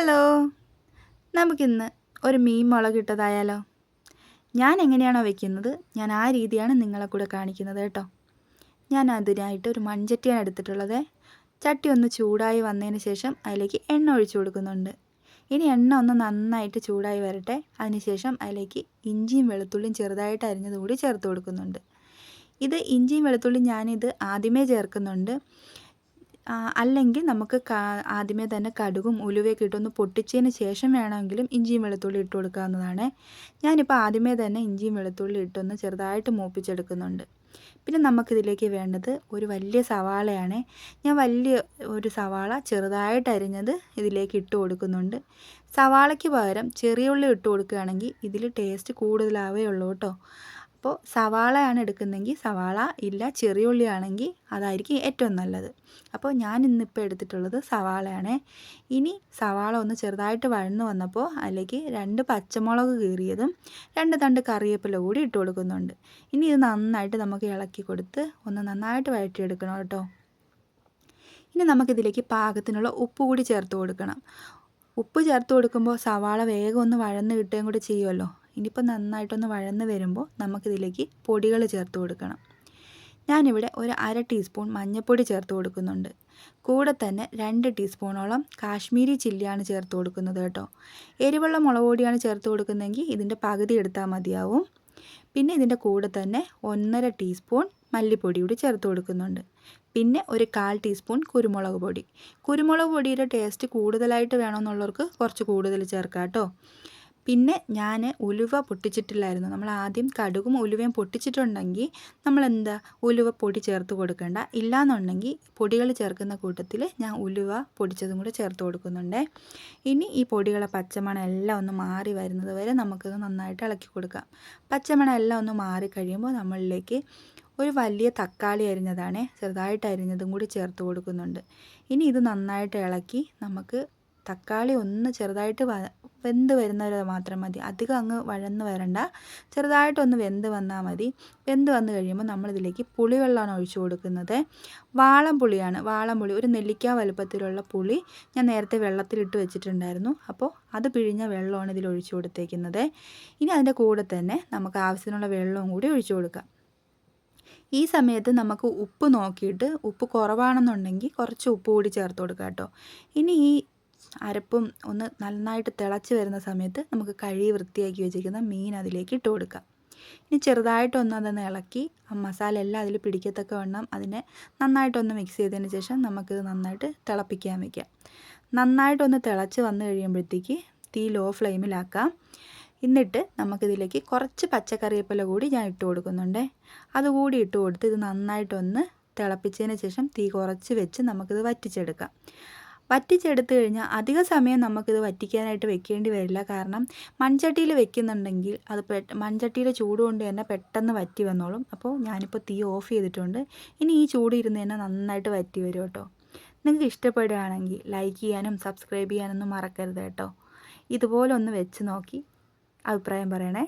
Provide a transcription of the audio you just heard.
Hello. നമുക്കിന്ന് ഒരു മീൻ മുളകിട്ടതായാലോ ഞാൻ എങ്ങനെയാണോ വെക്കുന്നത്? ഞാൻ ആ രീതിയാണ് നിങ്ങളെ കൂടെ കാണിക്കുന്നത് കേട്ടോ. ഞാൻ അതിനായിട്ട് ഒരു മൺചട്ടിയാണ് എടുത്തിട്ടുള്ളത്. ചട്ടി ഒന്ന് ചൂടായി വന്നതിന് ശേഷം അതിലേക്ക് എണ്ണ ഒഴിച്ചു കൊടുക്കുന്നുണ്ട്. ഇനി എണ്ണ ഒന്ന് നന്നായിട്ട് ചൂടായി വരട്ടെ. അതിനുശേഷം അതിലേക്ക് ഇഞ്ചിയും വെളുത്തുള്ളിയും ചെറുതായിട്ട് അരിഞ്ഞത് കൂടി ചേർത്ത് കൊടുക്കുന്നുണ്ട്. ഇത് ഇഞ്ചിയും വെളുത്തുള്ളിയും ഞാനിത് ആദ്യമേ ചേർക്കുന്നുണ്ട്. അല്ലെങ്കിൽ നമുക്ക് ആദ്യമേ തന്നെ കടുകും ഉലുവയൊക്കെ ഇട്ടൊന്ന് പൊട്ടിച്ചതിന് ശേഷം വേണമെങ്കിലും ഇഞ്ചിയും വെളുത്തുള്ളി ഇട്ട് കൊടുക്കാവുന്നതാണ്. ഞാനിപ്പോൾ ആദ്യമേ തന്നെ ഇഞ്ചിയും വെളുത്തുള്ളി ഇട്ടൊന്ന് ചെറുതായിട്ട് മൂപ്പിച്ചെടുക്കുന്നുണ്ട്. പിന്നെ നമുക്കിതിലേക്ക് വേണ്ടത് ഒരു വലിയ സവാളയാണ്. ഞാൻ വലിയ ഒരു സവാള ചെറുതായിട്ട് അരിഞ്ഞത് ഇതിലേക്ക് ഇട്ട് കൊടുക്കുന്നുണ്ട്. സവാളയ്ക്ക് പകരം ചെറിയ ഉള്ളി ഇട്ട് കൊടുക്കുകയാണെങ്കിൽ ഇതിൽ ടേസ്റ്റ് കൂടുതലാവേ ഉള്ളൂ കേട്ടോ. അപ്പോൾ സവാളയാണ് എടുക്കുന്നതെങ്കിൽ സവാള ഇല്ല ചെറിയ ഉള്ളിയാണെങ്കിൽ അതായിരിക്കും ഏറ്റവും നല്ലത്. അപ്പോൾ ഞാൻ ഇന്നിപ്പോൾ എടുത്തിട്ടുള്ളത് സവാളയാണ്. ഇനി സവാള ഒന്ന് ചെറുതായിട്ട് വഴന്നു വന്നപ്പോൾ അതിലേക്ക് രണ്ട് പച്ചമുളക് കീറിയതും രണ്ട് തണ്ട് കറിവേപ്പില കൂടി ഇട്ട് കൊടുക്കുന്നുണ്ട്. ഇനി ഇത് നന്നായിട്ട് നമുക്ക് ഇളക്കി കൊടുത്ത് ഒന്ന് നന്നായിട്ട് വഴറ്റിയെടുക്കണം കേട്ടോ. ഇനി നമുക്കിതിലേക്ക് പാകത്തിനുള്ള ഉപ്പ് കൂടി ചേർത്ത് കൊടുക്കണം. ഉപ്പ് ചേർത്ത് കൊടുക്കുമ്പോൾ സവാള വേഗം ഒന്ന് വഴന്ന് കിട്ടുകയും കൂടി ചെയ്യുമല്ലോ. ഇനിയിപ്പോൾ നന്നായിട്ടൊന്ന് വഴന്ന് വരുമ്പോൾ നമുക്കിതിലേക്ക് പൊടികൾ ചേർത്ത് കൊടുക്കണം. ഞാനിവിടെ ഒരു അര ടീസ്പൂൺ മഞ്ഞൾപ്പൊടി ചേർത്ത് കൊടുക്കുന്നുണ്ട്. കൂടെ തന്നെ രണ്ട് ടീസ്പൂണോളം കാശ്മീരി ചില്ലിയാണ് ചേർത്ത് കൊടുക്കുന്നത് കേട്ടോ. എരിവുള്ള മുളക് പൊടിയാണ് ചേർത്ത് കൊടുക്കുന്നതെങ്കിൽ ഇതിന്റെ പകുതി എടുത്താൽ മതിയാവും. പിന്നെ ഇതിന്റെ കൂടെ തന്നെ ഒന്നര ടീസ്പൂൺ മല്ലിപ്പൊടി കൂടി ചേർത്ത് കൊടുക്കുന്നുണ്ട്. പിന്നെ ഒരു കാൽ ടീസ്പൂൺ കുരുമുളക് പൊടി. കുരുമുളക് പൊടിയുടെ ടേസ്റ്റ് കൂടുതലായിട്ട് വേണമെന്നുള്ളവർക്ക് കുറച്ച് കൂടുതൽ ചേർക്കാം കേട്ടോ. പിന്നെ ഞാൻ ഉലുവ പൊട്ടിച്ചിട്ടില്ലായിരുന്നു. നമ്മൾ ആദ്യം കടുകും ഉലുവയും പൊട്ടിച്ചിട്ടുണ്ടെങ്കിൽ നമ്മൾ എന്താ ഉലുവ പൊടി ചേർത്ത് കൊടുക്കേണ്ട. ഇല്ലാന്നുണ്ടെങ്കിൽ പൊടികൾ ചേർക്കുന്ന കൂട്ടത്തിൽ ഞാൻ ഉലുവ പൊടിച്ചതും കൂടെ ചേർത്ത് കൊടുക്കുന്നുണ്ട്. ഇനി ഈ പൊടികളെ പച്ചമണം എല്ലാം ഒന്ന് മാറി വരുന്നത് വരെ നമുക്കത് നന്നായിട്ട് ഇളക്കി കൊടുക്കാം. പച്ചമണം എല്ലാം ഒന്ന് മാറി കഴിയുമ്പോൾ നമ്മളിലേക്ക് ഒരു വലിയ തക്കാളി അരിഞ്ഞതാണ് ചെറുതായിട്ട് അരിഞ്ഞതും കൂടി ചേർത്ത് കൊടുക്കുന്നുണ്ട്. ഇനി ഇത് നന്നായിട്ട് ഇളക്കി നമുക്ക് തക്കാളി ഒന്ന് ചെറുതായിട്ട് വെന്ത് വരുന്നവരെ മാത്രം മതി. അധികം അങ്ങ് വഴന്ന് വരണ്ട. ചെറുതായിട്ടൊന്ന് വെന്ത് വന്നാൽ മതി. വെന്ത് വന്നു കഴിയുമ്പോൾ നമ്മളിതിലേക്ക് പുളിവെള്ളമാണ് ഒഴിച്ചു കൊടുക്കുന്നത്. വാളം പുളിയാണ് വാളം പുളി ഒരു നെല്ലിക്ക വലുപ്പത്തിലുള്ള പുളി ഞാൻ നേരത്തെ വെള്ളത്തിലിട്ട് വെച്ചിട്ടുണ്ടായിരുന്നു. അപ്പോൾ അത് പിഴിഞ്ഞ വെള്ളമാണ് ഇതിൽ ഒഴിച്ചു കൊടുത്തേക്കുന്നത്. ഇനി അതിന്റെ കൂടെ തന്നെ നമുക്ക് ആവശ്യത്തിനുള്ള വെള്ളവും കൂടി ഒഴിച്ചു കൊടുക്കാം. ഈ സമയത്ത് നമുക്ക് ഉപ്പ് നോക്കിയിട്ട് ഉപ്പ് കുറവാണെന്നുണ്ടെങ്കിൽ കുറച്ച് ഉപ്പ് കൂടി ചേർത്ത് കൊടുക്കാം കേട്ടോ. ഇനി ഈ അരപ്പും ഒന്ന് നന്നായിട്ട് തിളച്ച് വരുന്ന സമയത്ത് നമുക്ക് കഴുകി വൃത്തിയാക്കി വെച്ചിരിക്കുന്ന മീൻ അതിലേക്ക് ഇട്ട് കൊടുക്കാം. ഇനി ചെറുതായിട്ടൊന്ന് അതൊന്ന് ഇളക്കി ആ മസാല എല്ലാം അതിൽ പിടിക്കത്തക്ക വണ്ണം അതിനെ നന്നായിട്ടൊന്ന് മിക്സ് ചെയ്തതിന് ശേഷം നമുക്കിത് നന്നായിട്ട് തിളപ്പിക്കാൻ വയ്ക്കാം നന്നായിട്ടൊന്ന് തിളച്ച് വന്നു കഴിയുമ്പോഴത്തേക്ക് തീ ലോ ഫ്ലെയിമിലാക്കാം എന്നിട്ട് നമുക്കിതിലേക്ക് കുറച്ച് പച്ചക്കറിവേപ്പില കൂടി ഞാൻ ഇട്ട് കൊടുക്കുന്നുണ്ട്. അതുകൂടി ഇട്ട് കൊടുത്ത് ഇത് നന്നായിട്ടൊന്ന് തിളപ്പിച്ചതിന് ശേഷം തീ കുറച്ച് വെച്ച് നമുക്കിത് വറ്റിച്ചെടുക്കാം. വറ്റിച്ചെടുത്ത് കഴിഞ്ഞാൽ അധിക സമയം നമുക്കിത് വറ്റിക്കാനായിട്ട് വെക്കേണ്ടി വരില്ല. കാരണം മൺചട്ടിയിൽ വെക്കുന്നുണ്ടെങ്കിൽ അത് മൺചട്ടിയിലെ ചൂട് കൊണ്ട് തന്നെ പെട്ടെന്ന് വറ്റി വന്നോളും. അപ്പോൾ ഞാനിപ്പോൾ തീ ഓഫ് ചെയ്തിട്ടുണ്ട്. ഇനി ഈ ചൂട് ഇരുന്ന് തന്നെ നന്നായിട്ട് വറ്റി വരും കേട്ടോ. നിങ്ങൾക്ക് ഇഷ്ടപ്പെടുകയാണെങ്കിൽ ലൈക്ക് ചെയ്യാനും സബ്സ്ക്രൈബ് ചെയ്യാനൊന്നും മറക്കരുത് കേട്ടോ. ഇതുപോലെ ഒന്ന് വെച്ച് നോക്കി അഭിപ്രായം പറയണേ.